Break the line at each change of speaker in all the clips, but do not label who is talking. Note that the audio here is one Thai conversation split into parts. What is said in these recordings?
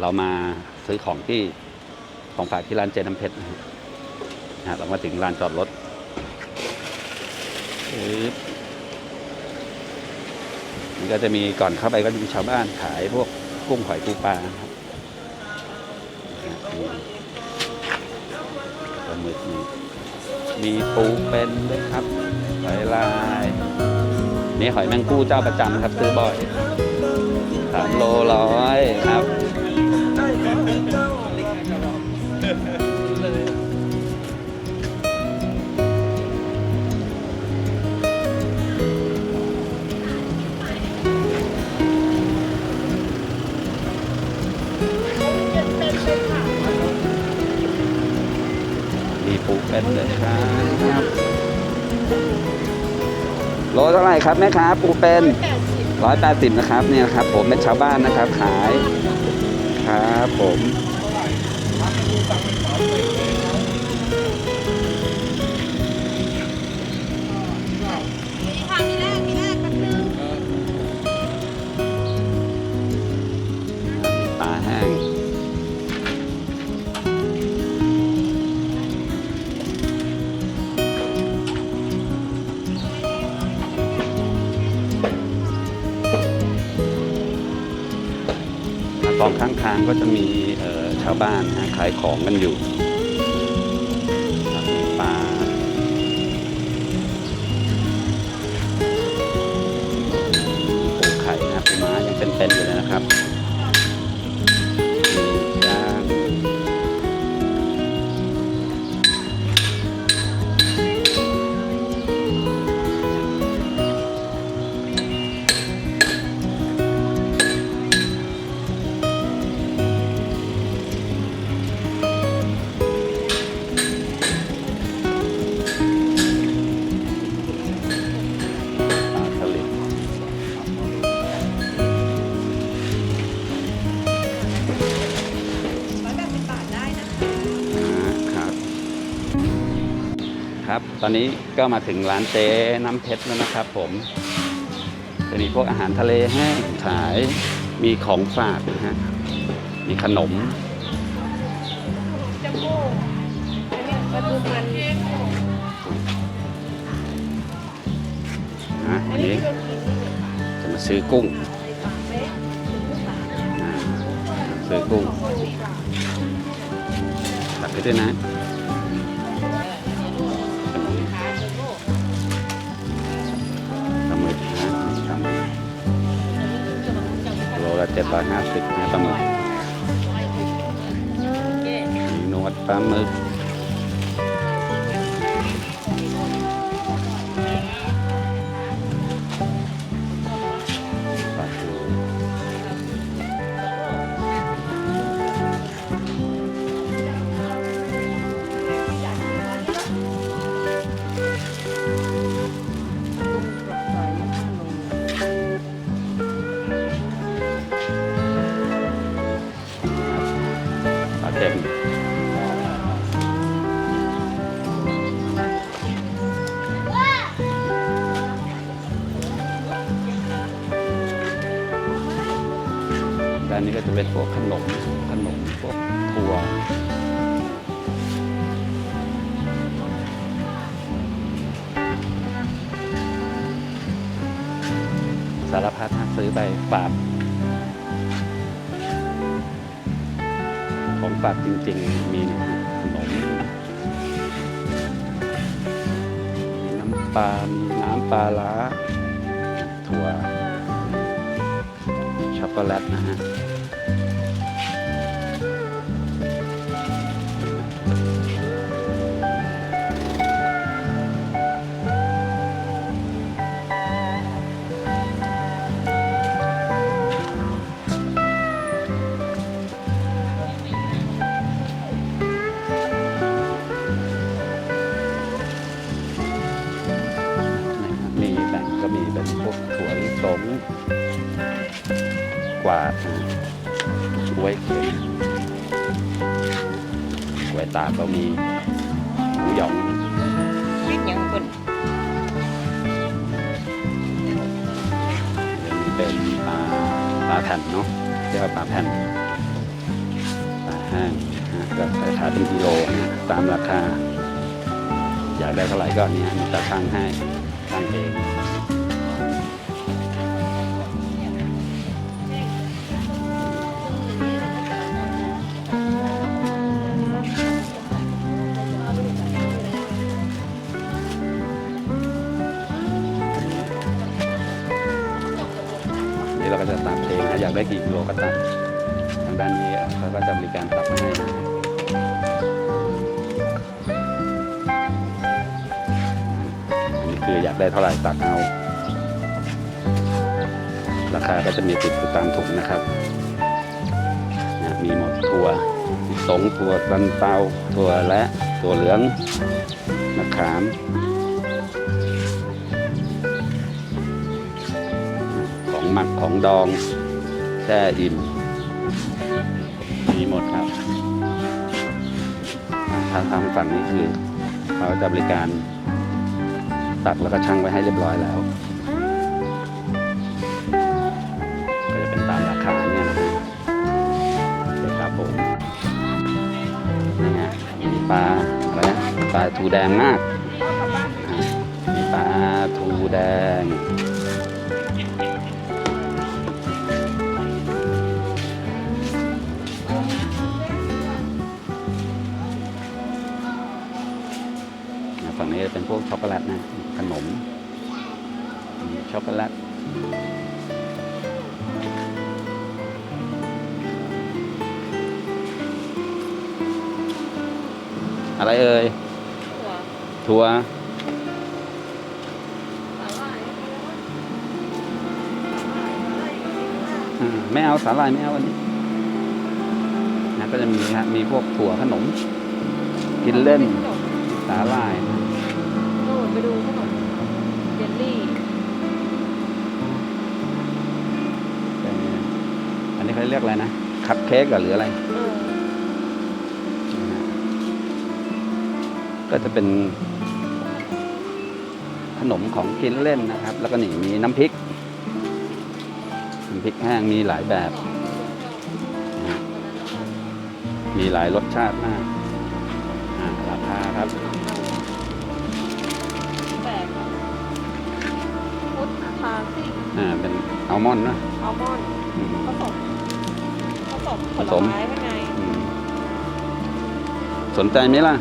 เรามาซื้อของที่ของฝากที่ร้านเจน้ำเพชรนะฮะเรามาถึงลานจอดรถปึ๊บนี่ก็จะมีก่อนเข้าไปก็จะมีชาวบ้านขายพวกกุ้งหอยปูปลาครับมีปลาหมึกมีมีปูเป็นด้วยครับหอยลายนี่หอยแมงกู้เจ้าประจำครับซื้อบ่อยสามโลร้อยครับ มีปูเป็นเลยครับโลเท่าไหร่ครับแม่ค้าปูเป็นร้อยแปดสิบนะครับเนี่ยครับ ผมเป็นชาวบ้านนะครับขายครับผม องข้างทางก็จะมีชาวบ้านขายของกันอยู่ อน
นี้
ก็มาถึงร้านเจ๊น้ำเพชรแล้วนะครับผม จะมีพวกอาหารทะเลแห้งขาย มีของฝากนะฮะ มีขนม
จมโบ้อันเนี้ยปลาทูมัน
นะวันนี้จะมาซื้อกุ้ง ซื้อกุ้งตักไปด้วยนะ ละเจ็ดร้อยห้าสิบนะปลาหมึกมีนวดปลาหมึก จะเป็นพวกขนมขนมพวกถั่วสารพัดนะซื้อไปฝากของฝากจริง ๆ มีขนม มีน้ำปลา มีน้ำปลาล้าถั่วช็อกโกแลตนะฮะ กวาดนะกล้วยเค็มกล้วยตากก็มีหมูหยอง
วิทย์ยังคน
เดี๋ยวนี้เป็นปลาปลาแผ่นเนาะเรียกว่าปลาแผ่นปลาแห้งนะก็ขายเป็นกิโลนะตามราคาอยากได้เท่าไหร่ก็เนี่ยมีตาช่างให้ช่างเอง นี่เราก็จะตัดเองนะอยากได้กี่กิโลก็ตัดทางด้านนี้เขาก็จะบริการตัดมาให้นะอันนี้คืออยากได้เท่าไหร่ตัดเอา ราคาก็จะมีติดตามถุงนะครับ มีหมดถั่วสงถั่วตันเตาถั่วและถั่วเหลืองมะขาม หมักของดองแช่อิ่ม มีหมดครับทาทางฝั่งนี้คือเขาจะบริการตักแล้วก็ชั่งไว้ให้เรียบร้อยแล้ว ก็จะเป็นตามราคาเนี่ยนะครับผมนี่ไงมีปลาอะไรนะปลาทูแดงมากมีปลาทูแดง เป็นพวกช็อกโกแลตนะ ขนม ช็อกโกแลตอะไรเอ่ย
ถั่ว
ถั่ว ไม่เอาสาหร่ายไม่เอาอันนี้นะก็จะมีฮะมีพวกถั่วขนม กินเล่น สาหร่าย
ไปดูขนมเยลลี่
อันนี้เขาเรียกอะไรนะ คัพเค้กหรืออะไร
เออ
ก็จะเป็นขนมของกินเล่นนะครับ แล้วก็นี่มีน้ำพริก น้ำพริกแห้งมีหลายแบบ มีหลายรสชาติมากอ่าราคาครับ
พุทธทาซี่
อ่าเป็นอัลมอนด์นะ
อัลมอนด์
อืม
ผสมผสมผ
ผ
ล
สม
ไม้ข้างใน
อืมสนใจไหมล่ะ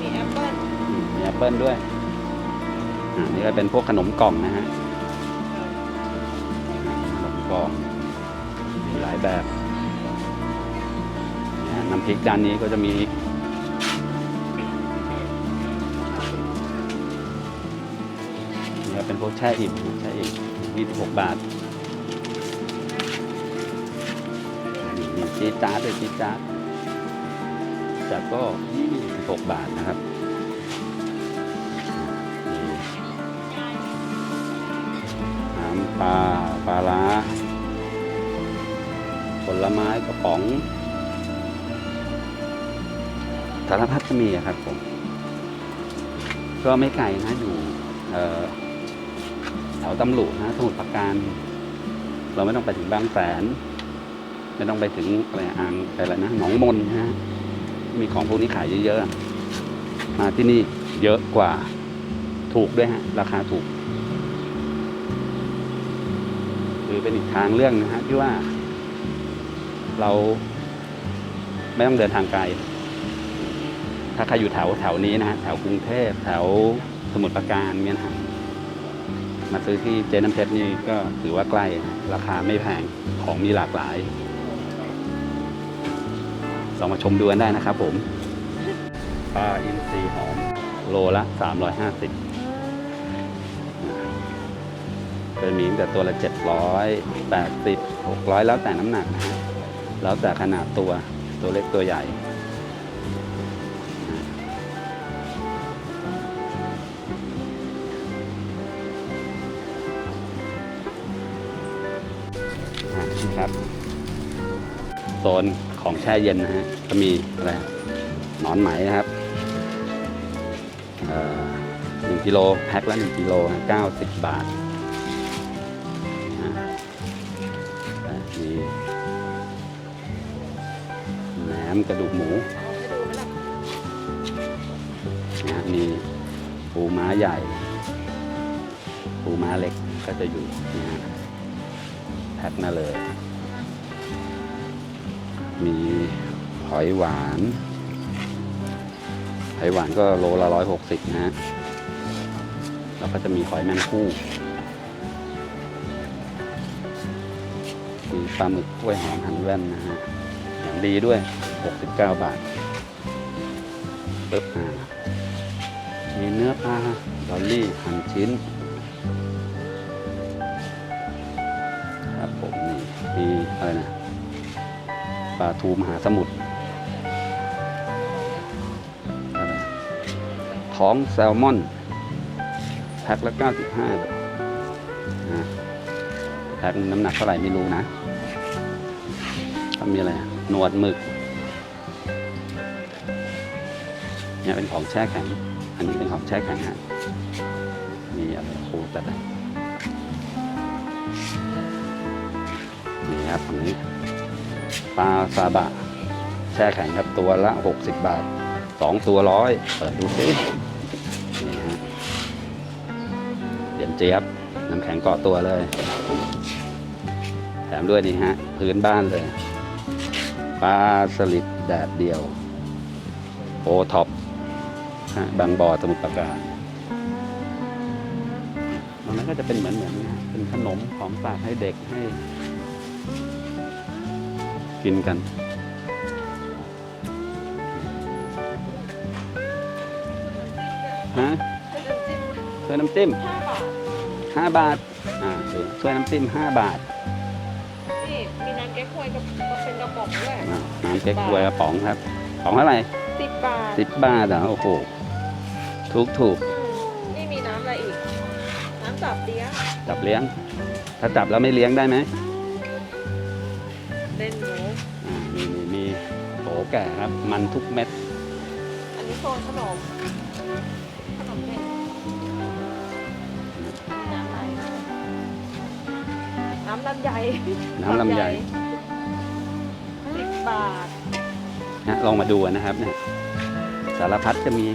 มีแอปเปิ้ล
อืมมีแอปเปิลด้วยอ่านี่ก็เป็นพวกขนมกล่องนะฮะขนมกล่องมีหลายแบบนะน้ำพริกด้านนี้ก็จะมี เป็นพวกแช่อิ่มแช่อิ่ม26 บาทมีชีจ้าร์ด้วยชีจ้าร์ดจากก็ 26 บาทนะครับน้ำปลาปลาร้าผลไม้กระป๋องสารพัดจะมีครับผม ก็ไม่ไกลนะอยู่เอ่อ ตำลุนะสมุทรปราการ เราไม่ต้องไปถึงบางแสน ไม่ต้องไปถึงอะไรอ่างอะไรนะหนองมนนะฮะมีของพวกนี้ขายเยอะๆมาที่นี่เยอะกว่าถูกด้วยฮะ ราคาถูก คือเป็นอีกทางเรื่องนะฮะที่ว่า เราไม่ต้องเดินทางไกล ถ้าใครอยู่แถวแถวนี้นะฮะแถวกรุงเทพแถวสมุทรปราการเนี่ยนะฮะ มาซื้อที่เจน้ำเพชรนี่ก็ถือว่าใกล้ราคาไม่แพงของมีหลากหลายลองมาชมดูกันได้นะครับผมปลาอินทรีหอมโลละ 350จะมีตั้งแต่ตัวละ780 600 แล้วแต่น้ำหนักนะฮะแล้วแต่ขนาดตัวตัวเล็กตัวใหญ่ โซนของแช่เย็นนะฮะก็มีอะไรหนอนไหมนะครับหนึ่งกิโลแพ็คละหนึ่งกิโลเก้าสิบบาทมีแหนมกระดูกหมูนะมีปูม้าใหญ่ ปูม้าเล็กก็จะอยู่นะแพ็คน่าเลย มีหอยหวาน หอยหวานก็โลละร้อยหกสิบนะฮะ แล้วก็จะมีหอยแมงคู่ มีปลาหมึกกล้วยหอมหั่นแว่นนะฮะ อย่างดีด้วย 69 บาทปึ๊บอ่ามีเนื้อปลาดอลลี่หั่นชิ้น ลาทูมหาสมุทรท้องแซลมอนแพ็คละ95แพ็คน้ำหนักเท่าไหร่ไม่รู้นะก็มีอะไรหนวดหมึกเนี่ยเป็นของแช่แข็ง อันนี้เป็นของแช่แข็งฮะมีอะไรโอ้แต่ละนี่ครับอันนี้ ปลาซาบะ แช่แข็งครับตัวละ 60 บาท 2 ตัวร้อยเปิดดูสินี่ฮะเดี๋ยนเจี๊ยบน้ำแข็งเกาะตัวเลย แถมด้วยนี่ฮะ พื้นบ้านเลย ปลาสลิดแดดเดียว โอท็อปฮะบางบ่อสมุทรปราการตรงนั้นก็จะเป็นเหมือนเหมือนเป็นขนมของฝากให้เด็กให้ กินกัน ฮะถ้วยน้ำจิ้ม
ห้าบาท
ห้าบาท อ่าดูถ้วยน้ำจิ้มห้าบาท
นี่มีน้ำแก๊กฮวยกับเป็นกระป๋องด้วย
อ่าน้ำเก๊กฮวยกระป๋องครับป๋องเท่าไหร่
สิบบาท
สิบบาทเหรอโอ้โห ถูกถูก
นี่มีน้ำอะไรอีก น้ำสับเลี้ยง
จับเลี้ยง ถ้าจับแล้วไม่เลี้ยงได้ไหม แก่ครับ มันทุกเม็ด
อันนี้โซนขนม ขนมเด็กน้ำอะไรน้ำลำไย
น้ำลำไย
สิบบาท
นะลองมาดูนะครับเนี่ยสารพัดจะมี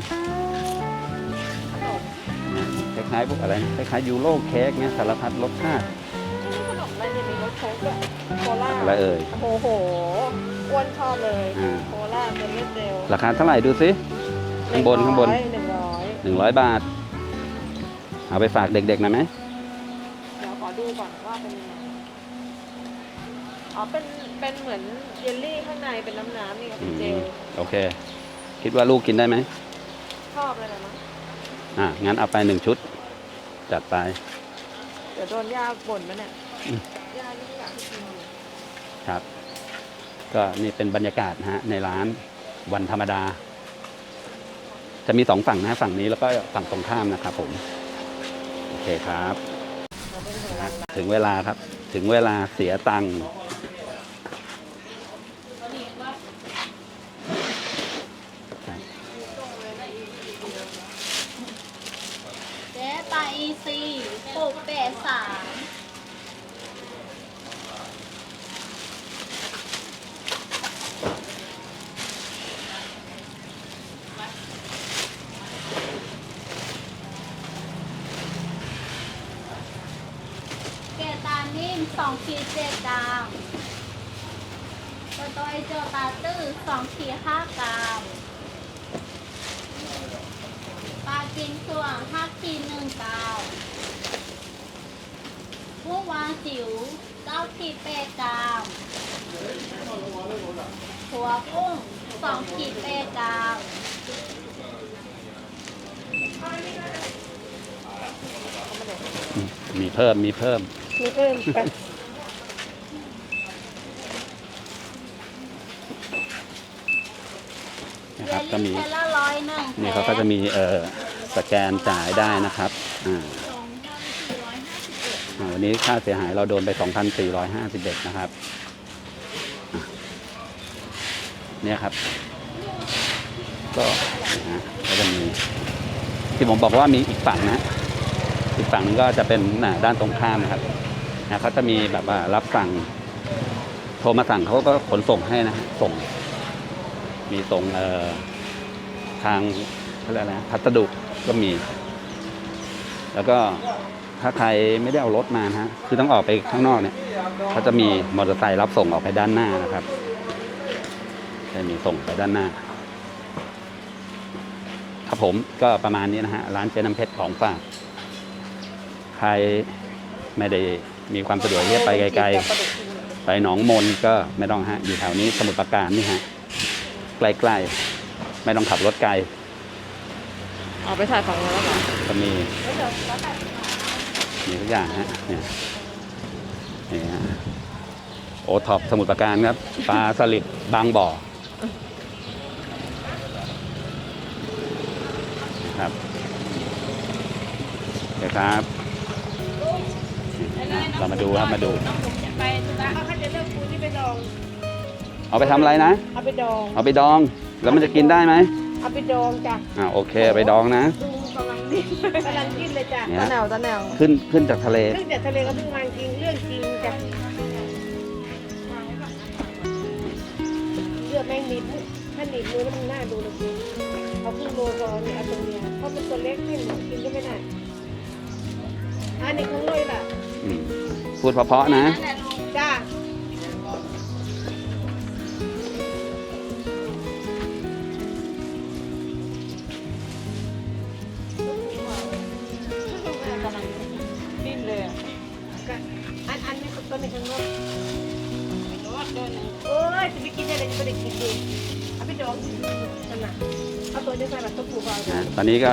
ขนม
นะคล้ายๆพวกอะไรนะคล้ายๆยูโรเค้กเนี่ยสารพัดรสชาติ
นี่ขนมอะไรเนี่ยมีรสโค้กด้วยโคล่า
อะไรเอ่ย
โอ้โห อ้วนชอบเลย
อ่า
โคล่าเป็นเม็ดเดียว
ราคาเท่าไหร่ดูสิข้างบนข้างบน
หนึ่งร้อย
หนึ่งร้อยบาท เอาไปฝากเด็กๆหน่อยไหม
เดี๋ยวขอดูก่อนว่าเป็นยังไงอ๋อเป็นเป็นเหมือนเยลลี่ข้างในเป็นน้ำน้ำๆนี่ครับ
อื
เป็นเจ
ม
ล
โอเค คิดว่าลูกกินได้ไหม
ชอบเลยนะมั้ง
อะงั้นเอาไปหนึ่งชุด จัดไป
เดี๋ยวโดนย่าบ่นมั้ยเนี่ย
อืม
ย่านี่ไม่อยากให้กินอยู่
ครับ ก็นี่เป็นบรรยากาศนะฮะในร้านวันธรรมดา จะมีสองฝั่งนะฝั่งนี้แล้วก็ฝั่งตรงข้ามนะครับผม โอเคครับ ถึงเวลาครับ ถึงเวลาเสียตังค์
เจ๊ปอีซีปลูกเป็ดสาม เกดตานิ่ม สองขีดเจ็ดกรัมตัวตัวไอโจตาตื้อสองขีดห้ากรัมปลาจินส่วงห้าขีดหนึ่งกรัมผู้วางจิ๋วเก้าขีดแปดกรัมหัวกุ้งสองขีดแปดกรัม
มีเพิ่มมีเพิ่ม
มีเพิ่มไป
นะครับ ก็มี
เยลลี่แค่ละร้อยหนึ่ง
นี่เขาก็จะมีเอ่อสแกนจ่ายได้นะครับอ่า
สองพันสี่ร้อยห้าสิบเอ็ด
อ่าวันนี้ค่าเสียหายเราโดนไป 2,451 นะครับอะเนี่ยครับ ก็นะฮะก็จะมีที่ผมบอกว่ามีอีกฝั่งนะ อีกฝั่งหนึงก็จะเป็นน่ะด้านตรงข้ามนะครับนะเขาจะมีแบบว่ารับสั่ง โทรมาสั่งเขาก็ขนส่งให้นะฮะส่ง มีส่งเอ่อ ทางอะไรนะพัสดุก็มี แล้วก็ถ้าใครไม่ได้เอารถมานะฮะคือต้องออกไปข้างนอกเนี่ยเขาจะมีมอเตอร์ไซค์รับส่งออกไปด้านหน้านะครับจะมีส่งไปด้านหน้าครับผมก็ประมาณนี้นะฮะร้านเจ๊น้ำเพชรของฝากใครไม่ได้มีความสะดวกที่จะไปไกลๆ ไปหนองมนก็ไม่ต้องฮะอยู่แถวนี้สมุทรปราการนี่ฮะใกล้ๆ ไม่ต้องขับรถไกล
เอาไปถ่ายฝั่งนู้นแล้วเหรอ
ก็มีมีทุกอย่างฮะเนี่ยนี่ฮะโอท็อปสมุทรปราการครับ ปลาสลิดบางบ่อครับโอเคครับนี่เรามาดูครับมาดู
ไปธุระ
เขาจะเลือกปูที่ไปดอง
เอาไปทำอะไรนะ
เอาไปดอง
เอาไปดอง แล้วมันจะกินได้ไหม
เอาไปดองจ้ะ
อ่าโอเคเอาไปดองนะ
ดูกำลังดิ้นกำลังดิ้นเลยจ้ะ
เนี่ย
ตะแนวตะแนว
ขึ้นขึ้นจากทะเล
เรื่องจากทะเลก็เพิ่งมาจริงเรื่องจริงจ้ะเลือดแม่งนิดถ้าหนีบมือแล้วมันน่าดูเลยเขาเพิ่งโรยก่อนเนี่ยเอาตัวเนี้ยเพราะเป็นตัวเล็กไม่หนูกินก็ไม่ได้อันนี้ของเลยล่ะ
อืมพูดเพราะๆนะ
นั่นแหละลุง
ตัวนี้ใส่แบบต้มหูเบา
นะตอนนี้ก็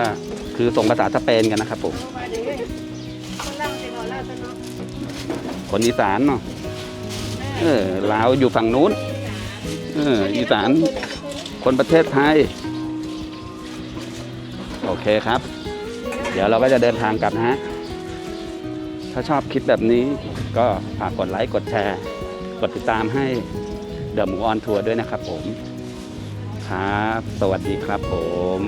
คือส่งภาษาสเปนกันนะครับผม
เอาไปเลยคนล่างเสร็จหมดแล้วซะเนาะ
คนอีสานเนาะเออลาวอยู่ฝั่งนู้นเอออีสานคนประเทศไทย โอเคครับ เดี๋ยวเราก็จะเดินทางกลับนะฮะ ถ้าชอบคลิปแบบนี้ก็ฝากกดไลค์ กดแชร์ กดติดตามให้เดอะหมูออนทัวร์ด้วยนะครับผม ครับ สวัสดีครับผม